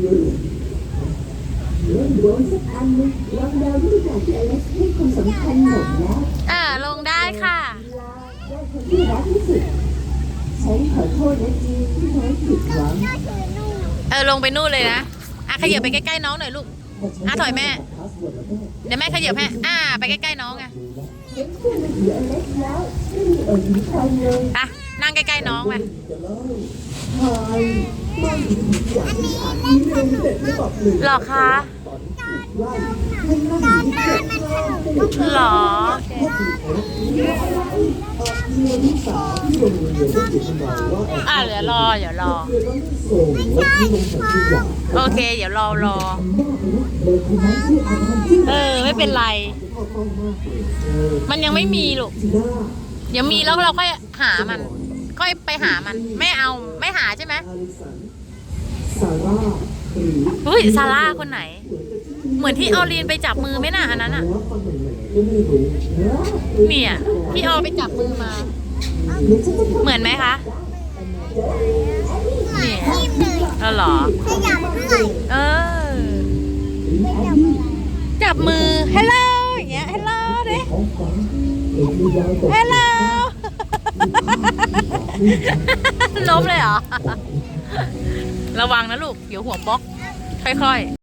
เรื่องดวงสักอันหนึงลองเดาทุกอย่างที่อเล็กซ์ให้ความสำคัญหมดแล้วอ่าลงได้ค่ะลาได้คนที่รักที่สุดฉันขอโทษนะจีนที่ทำให้ผิดหวังเออลงไปนู่นเลยนะอะขยับไปใกล้ๆน้องหน่อยลูกอะถอยแม่ เดี๋ยวแม่ขยับให้อ่า ไปใกล้ๆน้องไงฉันพูดมาถึงอเล็กซ์แล้วไม่มีเอ่ยถึงใครเลยอะนั่งใกล้ๆน้องไป ใครไม่มีอย่างที่ผ่านนี้เรื่องเด็ดไม่บอกหรอคะไล่ให้นั่งอยู่ที่เกิดเล่าหรอเรียนมันได้นมาว่าอะเดี๋ยวรอเดี๋ยวรอ โอเค เดี๋ยวรอรอ เออ ไม่เป็นไร มันยังไม่มีลูกเดี๋ยวมีแล้วเราค่อยหามันค่อยไปหามัน ไม่เอา ไม่หาใช่ไหม เฮ้ยซาร่าคนไหน เหมือนที่ออลีนไปจับมือไหมน่ะอันนั้นอะเนี่ยที่ออไปจับมือมา เหมือนไหมคะเนี่ยเออเหรอเออจับมือฮัลโหลอย่างเงี้ยฮัลโหลเด้ของฝันเด็กมียาวตกฮัลโหลล้มเลยเหรอ ระวังนะลูก เดี๋ยวหัวบล็อก ค่อย ๆ